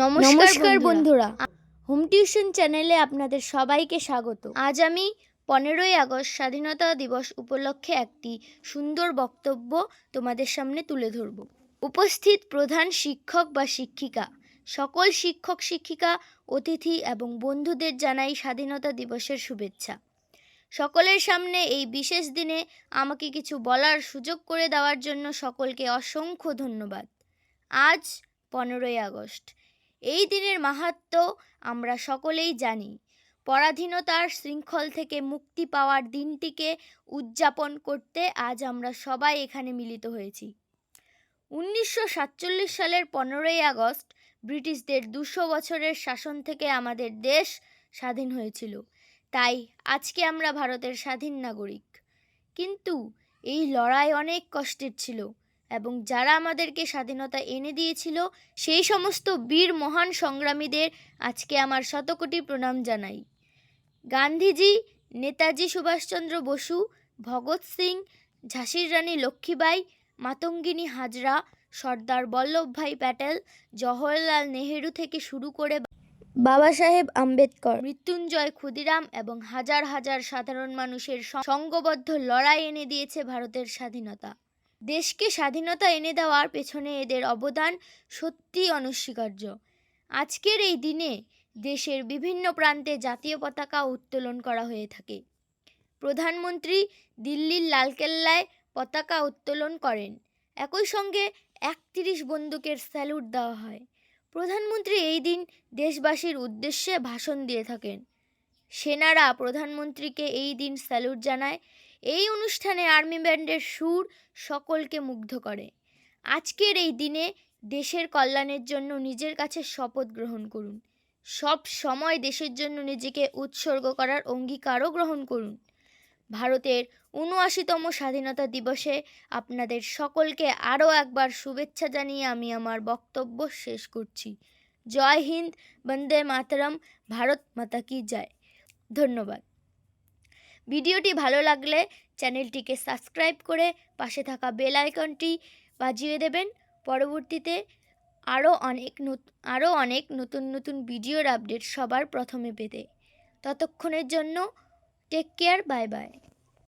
নমস্কার বন্ধুরা। Home tuition চ্যানেলে আপনাদের সবাইকে স্বাগত। আজ আমি পনেরোই আগস্ট স্বাধীনতা দিবস উপলক্ষে একটি সুন্দর বক্তব্য তোমাদের সামনে তুলে ধরব। উপস্থিত প্রধান শিক্ষক বা শিক্ষিকা সকল শিক্ষক শিক্ষিকা অতিথি এবং বন্ধুদের জানাই স্বাধীনতা দিবসের শুভেচ্ছা। সকলের সামনে এই বিশেষ দিনে আমাকে কিছু বলার সুযোগ করে দেওয়ার জন্য সকলকে অসংখ্য ধন্যবাদ। আজ পনেরোই আগস্ট। এই দিনের মাহাত্ম আমরা সকলেই জানি। পরাধীনতার শৃঙ্খল থেকে মুক্তি পাওয়ার দিনটিকে উদযাপন করতে আজ আমরা সবাই এখানে মিলিত হয়েছি। উনিশশো সাতচল্লিশ সালের পনেরোই আগস্ট ব্রিটিশদের দুশো বছরের শাসন থেকে আমাদের দেশ স্বাধীন হয়েছিল। তাই আজকে আমরা ভারতের স্বাধীন নাগরিক। কিন্তু এই লড়াই অনেক কষ্টের ছিল। এবং যারা আমাদেরকে স্বাধীনতা এনে দিয়েছিল, সেই সমস্ত বীর মহান সংগ্রামীদের আজকে আমার শতকোটি প্রণাম জানাই। গান্ধীজি, নেতাজি সুভাষচন্দ্র বসু, ভগৎ সিং, ঝাঁসির রানী লক্ষ্মীবাই, মাতঙ্গিনী হাজরা, সর্দার বল্লভভাই প্যাটেল, জওহরলাল নেহেরু থেকে শুরু করে বাবা সাহেব আম্বেদকর, মৃত্যুঞ্জয় ক্ষুদিরাম এবং হাজার হাজার সাধারণ মানুষের সং- সংঘবদ্ধ লড়াই এনে দিয়েছে ভারতের স্বাধীনতা। দেশকে স্বাধীনতা এনে দেওয়ার পেছনে এদের অবদান সত্যিই অনস্বীকার্য। আজকের এই দিনে দেশের বিভিন্ন প্রান্তে জাতীয় পতাকা উত্তোলন করা হয়ে থাকে। প্রধানমন্ত্রী দিল্লির লালকেল্লায় পতাকা উত্তোলন করেন। একই সঙ্গে একত্রিশ বন্দুকের স্যালুট দেওয়া হয়। প্রধানমন্ত্রী এই দিন দেশবাসীর উদ্দেশ্যে ভাষণ দিয়ে থাকেন। সেনারা প্রধানমন্ত্রীকে এই দিন স্যালুট জানায়। এই অনুষ্ঠানে আর্মি ব্যান্ডের সুর সকলকে মুগ্ধ করে। আজকের এই দিনে দেশের কল্যাণের জন্য নিজের কাছে শপথ গ্রহণ করুন। সব সময় দেশের জন্য নিজেকে উৎসর্গ করার অঙ্গীকারও গ্রহণ করুন। ভারতের উনআশিতম স্বাধীনতা দিবসে আপনাদের সকলকে আরও একবার শুভেচ্ছা জানিয়ে আমি আমার বক্তব্য শেষ করছি। জয় হিন্দ, বন্দে মাতরম, ভারত মাতা কি জয়। ধন্যবাদ। ভিডিওটি ভালো লাগলে চ্যানেলটিকে সাবস্ক্রাইব করে পাশে থাকা বেল আইকনটি বাজিয়ে দেবেন। পরবর্তীতে আরও অনেক আরও অনেক নতুন নতুন ভিডিওর আপডেট সবার প্রথমে পেতে। ততক্ষণের জন্য টেক কেয়ার বাই বাই